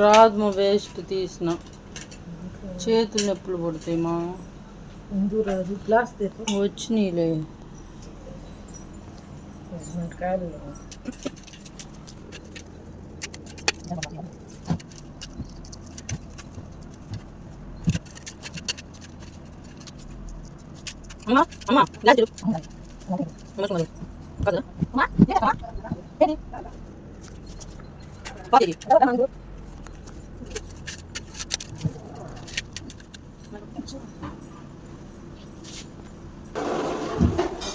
రాదు మా వేస్ట్ తీసిన. చేతులు నొప్పులు పుడతాయి మా రాదు గ్లాస్ వచ్చినాయిలే కాదు. అమ్మా అమ్మా గ్లాస్ ఇరు. కాదు.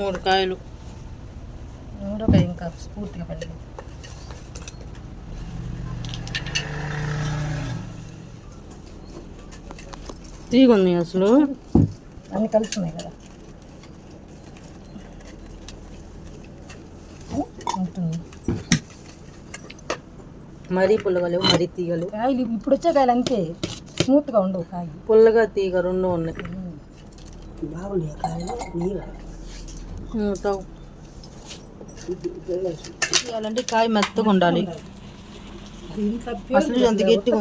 మూడు కాయలు మూడొక ఇంకా పూర్తిగా పండింది. తీగుంది అసలు. అన్ని కలుస్తున్నాయి కదా. ఉంటుంది. మరీ పుల్లగలేవు మరీ తీగలు. కాయలు ఇప్పుడు వచ్చే కాయలు అంతే స్మూత్గా ఉండవు కాయ పుల్లగా తీగ రెండు ఉన్నాయి. బాగున్నాయి కాయలు? నీళ్ళ తీయాలంటే కాయ మెత్తగా ఉండాలి. అసలు అంత గట్టిగా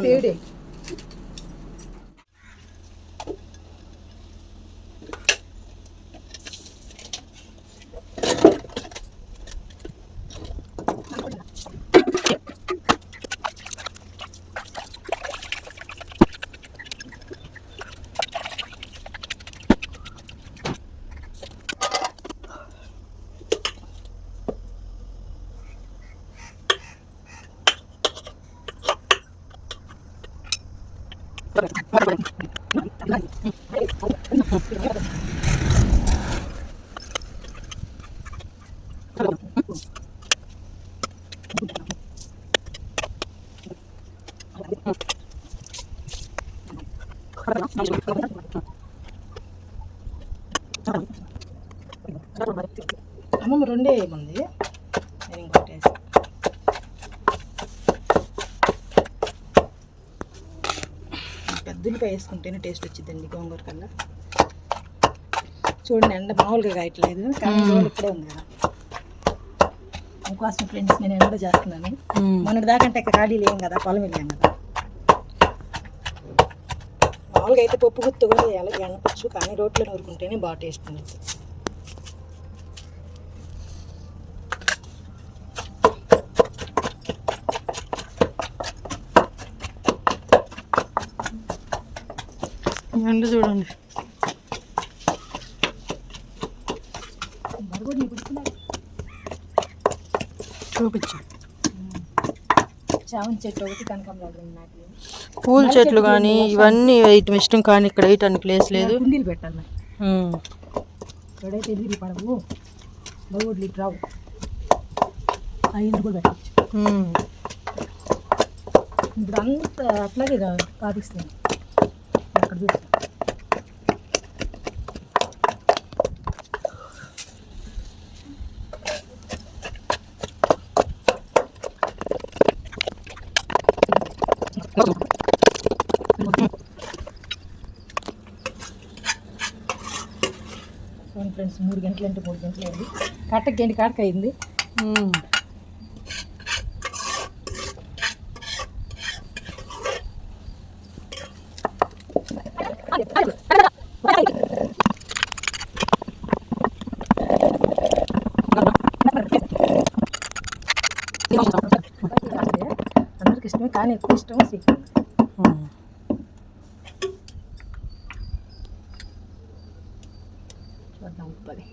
అమ్మమ్మ రెండే ఏముంది? నేను ఇంకోటి వేసి పెద్ద ఉల్లిపాయ వేసుకుంటేనే టేస్ట్ వచ్చిందండి గోంగూర కల్లా. చూడండి ఎండ మామూలుగా కాయట్లేదు. కానీ ఇక్కడే ఉంది కదా. ఇంకోసం ఫ్రెండ్స్ నేను ఎండ చేస్తున్నాను. మొన్నటి దాకంటే ఖాళీ లేం కదా పొలం వెళ్ళాం కదా. మామూలుగా అయితే పప్పు గుత్తు కూడా వేయాలి ఎనపచ్చు కానీ రోట్లో నూరుకుంటేనే బాగా టేస్ట్ ఉంది. ఎండ చూడండి. చూపించు. చామంతి చెట్టు ఒకటి కనకాంబరాలు పూల చెట్లు కానీ ఇవన్నీ వేయటం ఇష్టం కానీ ఇక్కడ వేయటానికి ప్లేస్ లేదు. కుండీలు పెట్టాలి. ఇక్కడైతే ఎదిరి పడవు ఇటు రావు. ఆ ఇంటి కూడా పెట్టచ్చు. ఇప్పుడు అంతా అట్లాగే కాపిస్తుంది. అక్కడ చూస్తే. ఫ్రెండ్స్ మూడు గంటలంటే మూడు గంటలు అయింది కట్టకి ఏంటి కాటక అయింది? కానీ ఎక్కువ ఇష్టం సీక్రెట్ చూద్దాం ఉప్పది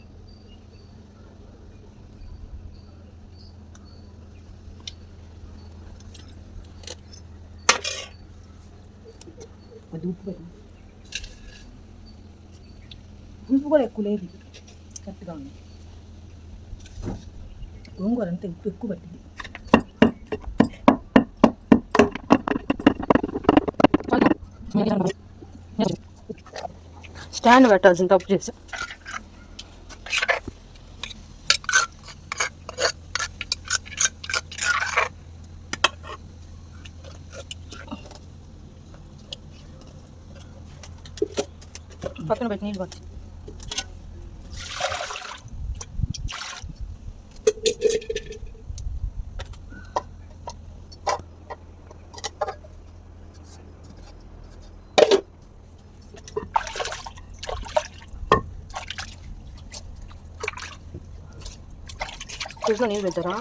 ఉప్పు ఉప్పు కూడా ఎక్కువ లేదు. కరెక్ట్గా ఉంది. గోంగూర అంతా ఉప్పు ఎక్కువ పట్టింది స్టాండ్ పెట్టాల్సిన తప్పు చేసా. పక్కన పెట్టి నీళ్ళు పట్టు ఫ్రిడ్జ్లో నీళ్ళు పెట్టారా?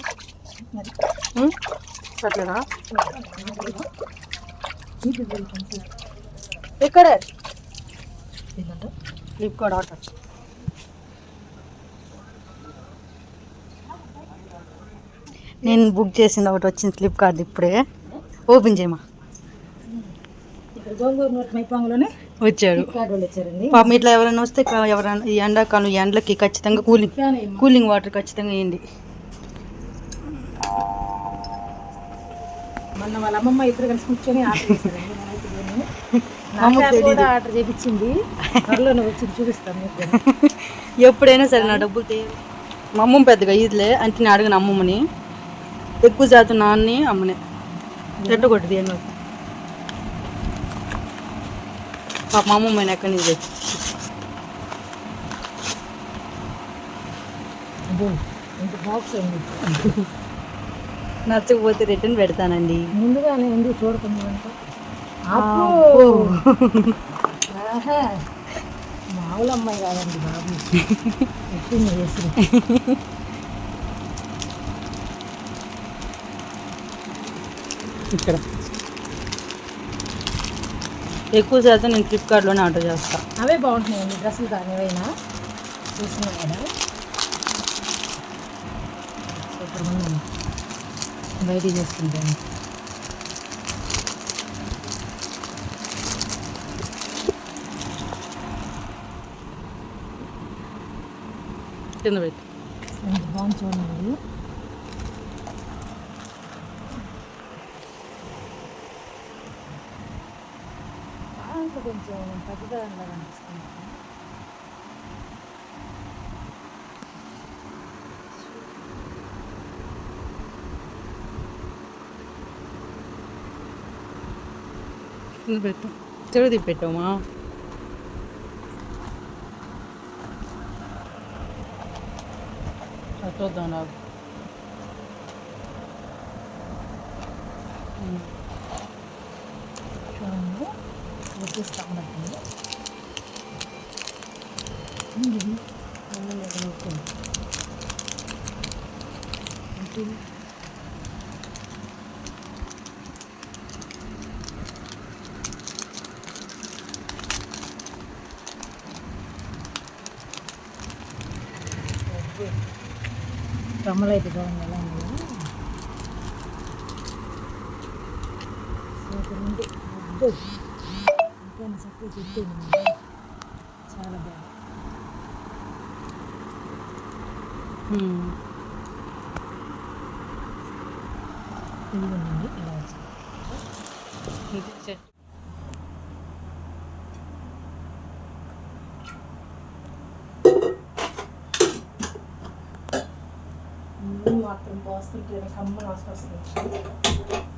కొంచెం. ఇక్కడే. ఏంటంటే? ఫ్లిప్కార్ట్ ఆర్డర్ నేను బుక్ చేసింది ఒకటి వచ్చింది ఫ్లిప్కార్ట్ ఇప్పుడే. ఓపెన్ చేయమా? వచ్చాడు. పాపం ఇట్లా ఎవరైనా వస్తే ఎవరైనా ఈ ఎండాకాలం ఈ ఎండలకి ఖచ్చితంగా కూలింగ్. కూలింగ్ వాటర్ ఖచ్చితంగా వేయండి. మొన్న వాళ్ళ అమ్మమ్మ ఇద్దరు కలిసి కూర్చొని ఆర్డర్ తెలీదు. కూడా ఆర్డర్ చేపించింది. త్వరలోనే వచ్చింది చూపిస్తాను. ఎప్పుడైనా సరే నా డబ్బులు తీ మా అమ్మమ్మ పెద్దగా ఇదిలే అంటే నేను అడిగిన అమ్మమ్మని. ఎక్కువ శాతం నాన్ని అమ్మనే. రెట్టు కొట్టది ఏమో. పాప మా అమ్మమ్మ ఎక్కడి నుంచి బాక్స్ ఉంది. నచ్చకపోతే రిటర్న్ పెడతానండి. ముందుగానే ఎందుకు చూడకుండా. మామూలు అమ్మాయి కాదండి బాబు. ఇక్కడ. ఎక్కువ శాతం నేను ఫ్లిప్కార్ట్లోనే ఆర్డర్ చేస్తా. అవే బాగుంటున్నాయండి డ్రెస్సులు కానీ ఏవైనా? చూస్తున్నాం కదా. సూపర్ ఉన్నాను బయటికి చేసుకుంటాను కింద పెట్టి ఎంత బాగుంది చూడండి దాంట్లో కొంచెం పెద్దదానిలాగా అనిపిస్తుంది కింద పెట్టు చెడు పెట్టామా చూద్దాం నాకు చూడండి. బట్టి రమ్మలు అయితే చూడండి ఎలా ఉంది సూపర్ ఉంది అబ్బో. ఇంకా చక్కగా చెప్పింది చాలా బాగుంది ఉమ్. నూనె మాత్రం పోస్తుంటే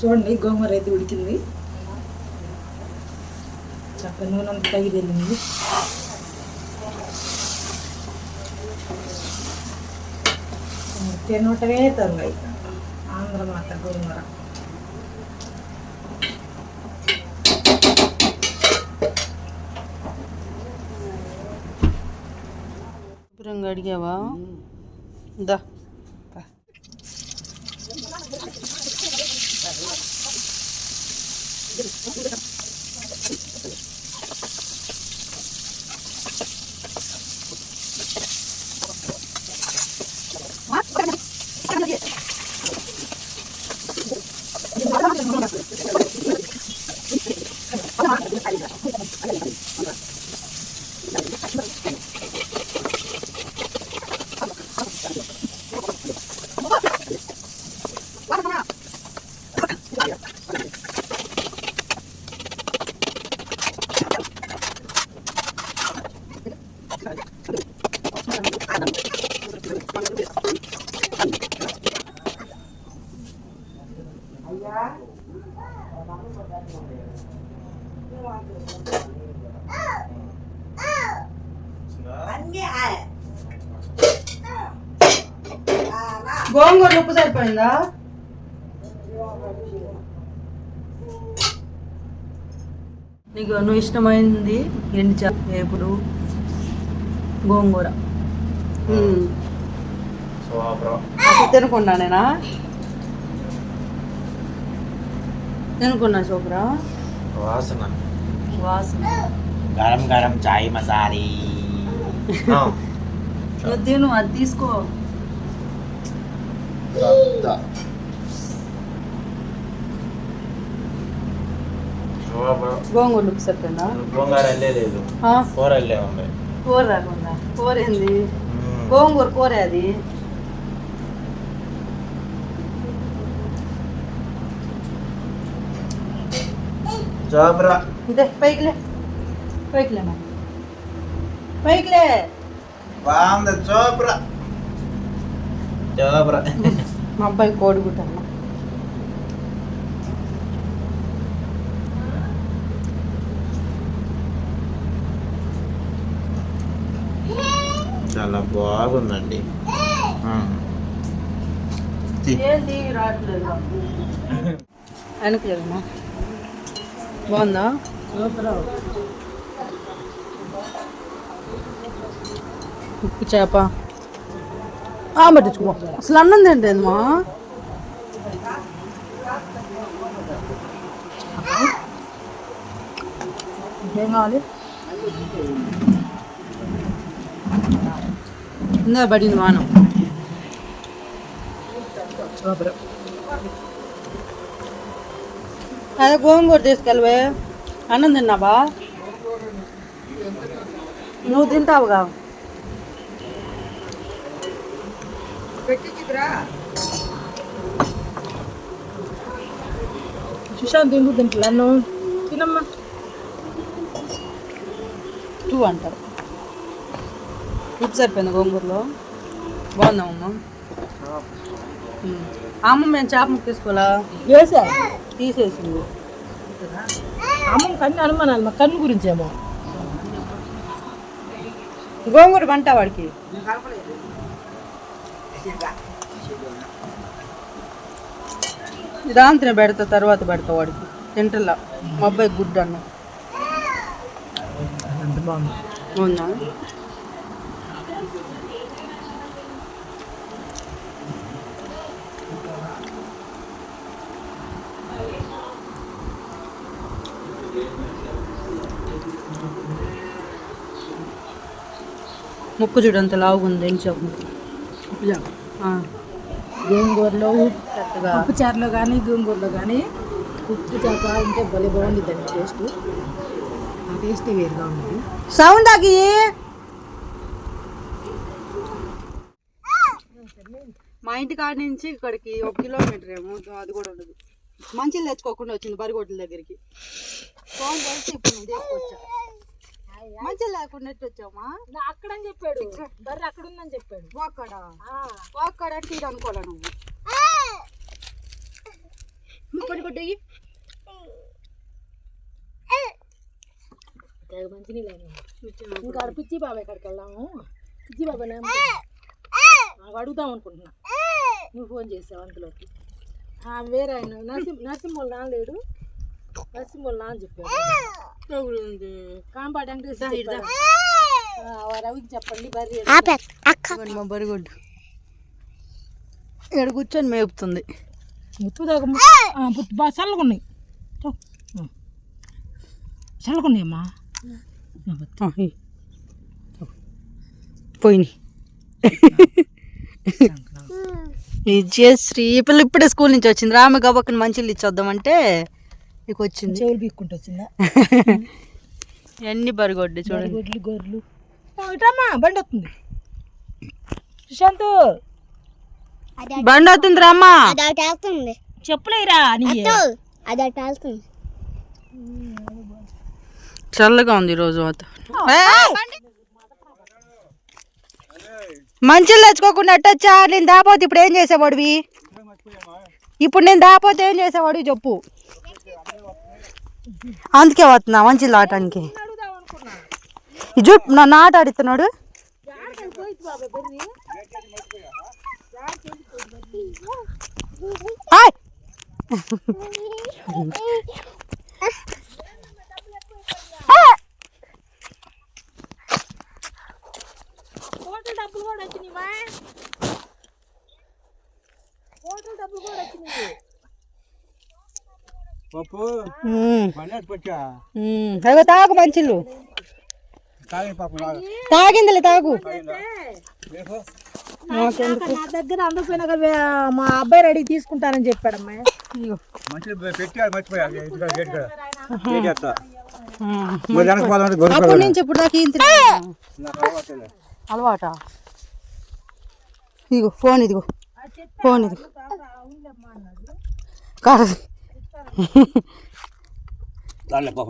చూడండి గోంగూర అయితే ఉడికింది. చక్క నూనె అంత తగి వెళ్ళింది తినటమే తరువాయి. ఆంధ్ర మాత గోంగూర. శుభ్రంగా అడిగావా? దా. గోంగూర ఉప్పు సరిపోయిందా నీకు నువ్వు ఇష్టమైంది ఎండి చా వేపుడు గోంగూర. అసలు తినకుండానేనా తినకున్నా శోభరా వాసన. వాసన. గరం గరం చాయ్ మసాలి. నువ్వు తిను అది తీసుకో. గోంగూర ఉప్పు సరిపోయిందా గోంగార ఆ, కూర ఉంది. కూర రాకుండా. కూర ఏంది? గోంగూర కూర అది? జోబ్రా. ఇదే పైకిలే. పైకిలే పైకిలే. బాగుంది జోబ్రా. జోబ్రా. మా అబ్బాయి కోడిగుట్టమ్మ చాలా బాగుందండి. బాగుందా? ఉప్పు చేప. పట్టించుకో. అసలు అన్నం తింటేదమ్మా ఏం కావాలి? ఇందా పడింది వానం అదే గోంగూర తీసుకెళ్ళవే. అన్నం తిన్నావా? నువ్వు తింటావుగా. సుశాంత్ ఎందుకు తింటలే అన్నం? తినమ్మా. టూ అంటారు. ఉప్పు సరిపోయింది గోంగూరలో. బాగుందామమ్మా ఉమ్. అమ్మ మేము చేప ముక్క తీసుకోవాలా? వేసా తీసేసింది. అమ్మ కన్ను అనుమానాలు మా కన్ను గురించేమో. గోంగూర పంట వాడికి. రాంతిని పెడతా తర్వాత పెడతా వాడికి. తింటలా. మా అబ్బాయి గుడ్డు అన్నం. అవునా? ముక్కు చూడంత లావుగుంది ఏం చెప్పు గోంగూరలో పెద్దగా. ఉప్పు చారులో కానీ గోంగూరలో కానీ ఉప్పు చేప ఉంటే భలే బాగుంది దాని టేస్ట్. ఆ టేస్ట్ వేరుగా ఉంది. సౌండ్ ఆగి. మా ఇంటి కాడ నుంచి ఇక్కడికి ఒక కిలోమీటర్ ఏమో అది కూడా ఉండదు. మంచిలు తెచ్చుకోకుండా వచ్చింది బరిగొడ్ల దగ్గరికి. ఫోన్ చేసి ఇప్పుడు నేను తీసుకొచ్చా మంచిలు లేకుండా వచ్చామా అక్కడని చెప్పాడు. బర్రె అక్కడ. ఉందని చెప్పాడు ఒక్కడ ఒక్కడ అంటే ఇది అనుకోలే నువ్వు పడి కొట్టేయి మంచి నీళ్ళు ఇంకా పిచ్చి బాబాయ్ కాడికి వెళ్దాము? పిచ్చి బాబాయ్ నాకు అడుగుదాం అనుకుంటున్నా. నువ్వు ఫోన్ చేసావు అంతలోకి. ఆ, వేరే ఆయన. నరసింహ నరసింహోళ్ళ నాన్న లేడు. నరసింహోళ్ళ రవికి చెప్పండి బర్రీ మా బరిగొడ్డు ఇక్కడ కూర్చొని మేపుతుంది ఎత్తుదాకా బాగా చల్లగున్నాయి పోయినాయి ఈ పిల్ల ఇప్పుడే స్కూల్ నుంచి వచ్చింది. రామ గబక్కని మంచిలు ఇచ్చొద్దామంటే ఇక వచ్చింది చెవులు పీక్కుంటూ వచ్చిందా ఎన్ని బరిగొడ్డు చూడండి. గొడ్లు గొర్రెలు. ఇటమ్మా బండి వస్తుంది సుశాంత్. బండి అవుతుంది రామ్మా చెప్పులేరా నీ? చల్లగా ఉంది ఈరోజు మంచిలు తెచ్చుకోకుండా ఎట్టొచ్చా నేను దాపోతే ఇప్పుడు ఏం చేసేవాడివి? ఇప్పుడు నేను దాపోతే ఏం చేసేవాడివి చెప్పు. అందుకే పోతున్నా మంచి ఆడటానికి జూ నా నాట ఆడుతున్నాడు. ఆయ్ హోటల్ డబ్బులు కూడా వచ్చినాయివా హోటల్ డబ్బులు కూడా వచ్చినాయి పప్పు ఉమ్, పన్నెండు పచ్చా ఉమ్. అగో తాగు లాగా తాగిందిలే తాగు. నా దగ్గర అందకపోయినా మా అబ్బాయి రెడీ తీసుకుంటానని చెప్పాడమ్మా. అప్పటి నుంచి ఇప్పుడు దాకా ఏం. అలవాట? ఇదిగో ఫోన్ ఇదిగో. ఫోన్ ఇదిగో. కాదు.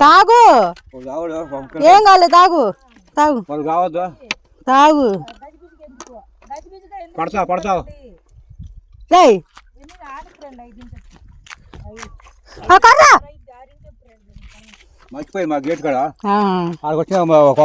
తాగు. ఏం కాలే తాగు. తాగు. తాగు. పడతావు పడతావు. మర్చిపోయి మా గేట్ కాడ. ఆడికి వచ్చిన ఒక